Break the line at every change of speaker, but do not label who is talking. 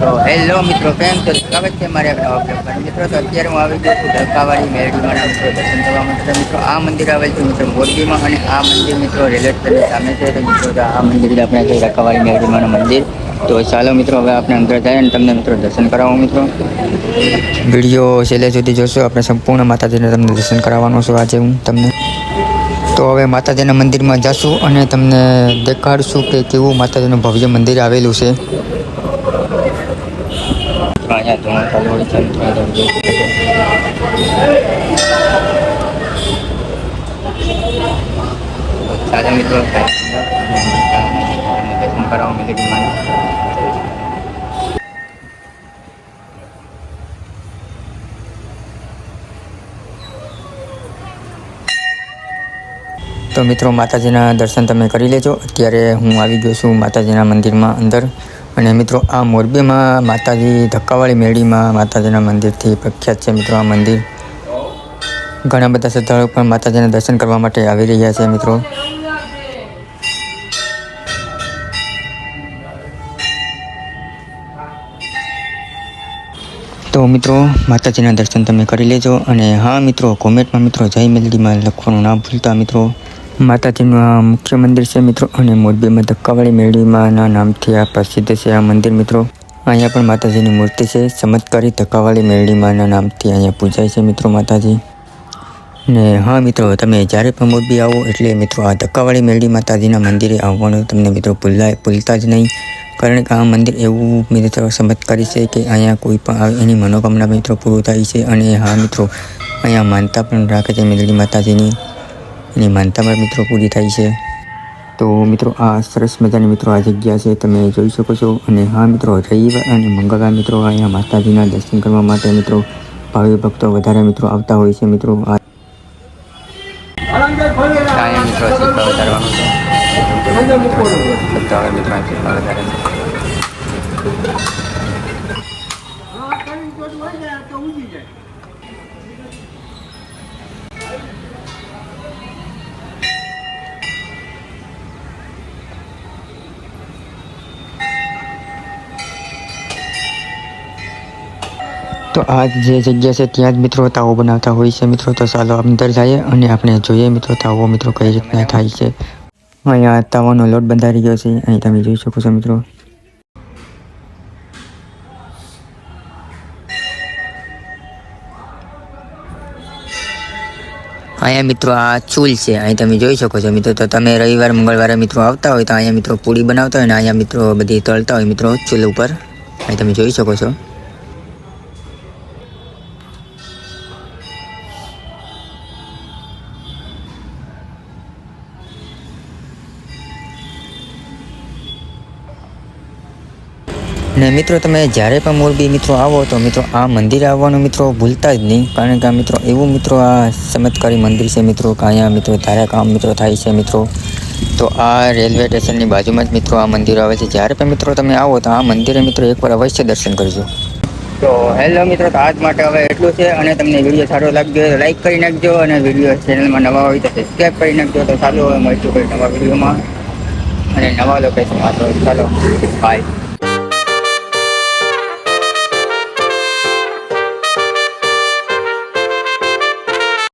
તો હેલો મિત્રો, કેમ તો સ્વાગત છે મારે મિત્રો, તો અત્યારે હું આવી ગયો છું ધક્કાવાળી મેરડીમાં મિત્રો, દર્શન કરવા માટે. મિત્રો, આ મંદિર આવેલ છે મિત્રો મોરબીમાં અને આ મંદિર મિત્રો રેલવે સ્ટેશન સામે છે. તો મિત્રો આ મંદિર આપણે છે ધક્કાવાળી મેરડીમાંનું મંદિર. તો ચાલો મિત્રો, હવે આપણે અંદર જઈએ અને તમને મિત્રો દર્શન કરાવો મિત્રો. વીડિયો છેલ્લે સુધી જોશો. આપણે સંપૂર્ણ માતાજીને તમને દર્શન કરાવવાનું છું આજે હું તમને. તો હવે માતાજીના મંદિરમાં જશું અને તમને દેખાડશું કે કેવું માતાજીનું ભવ્ય મંદિર આવેલું છે. અહીંયા ધોરણ ચાલુ છે તમે જોઈ શકો છો. ચાલો મિત્રો દર્શન કરાવો તો મિત્રો માતાજીના દર્શન તમે કરી લેજો અત્યારે હું આવી ગયો છું માતાજીના મંદિરમાં અંદર અને મિત્રો, આ મોરબીમાં માતાજી ધક્કાવાળી મેળીમાં માતાજીના મંદિરથી પ્રખ્યાત છે મિત્રો આ મંદિર. ઘણા બધા શ્રદ્ધાળુઓ પણ માતાજીના દર્શન કરવા માટે આવી રહ્યા છે મિત્રો. તો મિત્રો, માતાજીના દર્શન તમે કરી લેજો અને હા મિત્રો, કોમેન્ટમાં મિત્રો જય મેલડીમાં લખવાનું ના ભૂલતા મિત્રો. માતાજીનું આ મુખ્ય મંદિર છે મિત્રો. અને મોરબીમાં ધક્કાવાળી મેળીમાંના નામથી આ પ્રસિદ્ધ છે આ મંદિર મિત્રો. અહીંયા પણ માતાજીની મૂર્તિ છે. ચમત્કારી ધક્કાવાળી મેળીમાંના નામથી અહીંયા પૂજાય છે મિત્રો માતાજી. ને હા મિત્રો, તમે જ્યારે પણ મોરબી આવો એટલે મિત્રો આ ધક્કાવાળી મેરડી માતાજીના મંદિરે આવવાનું તમને મિત્રો ભૂલાય, ભૂલતા જ નહીં. કારણ કે આ મંદિર એવું મિત્રો ચમત્કારી છે કે અહીંયા કોઈ પણ એની મનોકામના મિત્રો પૂરું થાય છે. અને હા મિત્રો, અહીંયા માનતા પણ રાખે છે મેરડી માતાજીની. એની માનતા મારા મિત્રો પૂરી થાય છે. તો મિત્રો આ સરસ મજાની મિત્રો આ જગ્યા છે તમે જોઈ શકો છો. અને હા મિત્રો રવિવાર અને મંગળવાર મિત્રો અહીંયા માતાજીના દર્શન કરવા માટે મિત્રો ભાવિ ભક્તો વધારે મિત્રો આવતા હોય છે મિત્રો. આ મિત્રો શીખવા વધારવાનું છે. મિત્રો અહીં વધારે છે. તો આ જે જગ્યા છે ત્યાં જ મિત્રો તાવો બનાવતા હોય છે. મિત્રો, તો ચાલો અંદર જઈએ અને આપણે જોઈએ મિત્રો તાવો મિત્રો કઈ રીતના થાય છે. અહીંયા તાવાનો લોટ બંધારી ગયો છે. અહીં તમે જોઈ શકો છો મિત્રો. અહીંયા મિત્રો આ ચૂલ છે. અહીં તમે જોઈ શકો છો મિત્રો. તો તમે રવિવાર, મંગળવારે મિત્રો આવતા હોય તો અહીંયા મિત્રો પૂરી બનાવતા હોય ને અહીંયા મિત્રો બધી તળતા હોય મિત્રો ચૂલ ઉપર. અહીં તમે જોઈ શકો છો. ને મિત્રો, તમે જ્યારે પણ મોરબી મિત્રો આવો, તો મિત્રો, આ મંદિર આવવાનું મિત્રો ભૂલતા જ નહીં. કારણ કે આ મિત્રો, એવું મિત્રો, આ ચમત્કારી મંદિર છે મિત્રો, કે અહીંયા મિત્રો ધારા કામ મિત્રો થાય છે મિત્રો. તો આ રેલવે સ્ટેશનની બાજુમાં જ મિત્રો આ મંદિર આવે છે. જ્યારે પણ મિત્રો તમે આવો, તો આ મંદિરે મિત્રો એકવાર અવશ્ય દર્શન કરજો. તો હેલો મિત્રો, તો આજ માટે હવે એટલું છે. અને તમને વીડિયો સારો હોય તો લાઈક કરી નાખજો. અને વીડિયો ચેનલમાં નવા હોય તો સબસ્ક્રાઈબ કરી નાખજો. તો સારું હવે મળશું કોઈ નવા વિડીયોમાં. અને નવા લોકેશનમાં તો ચાલો બાય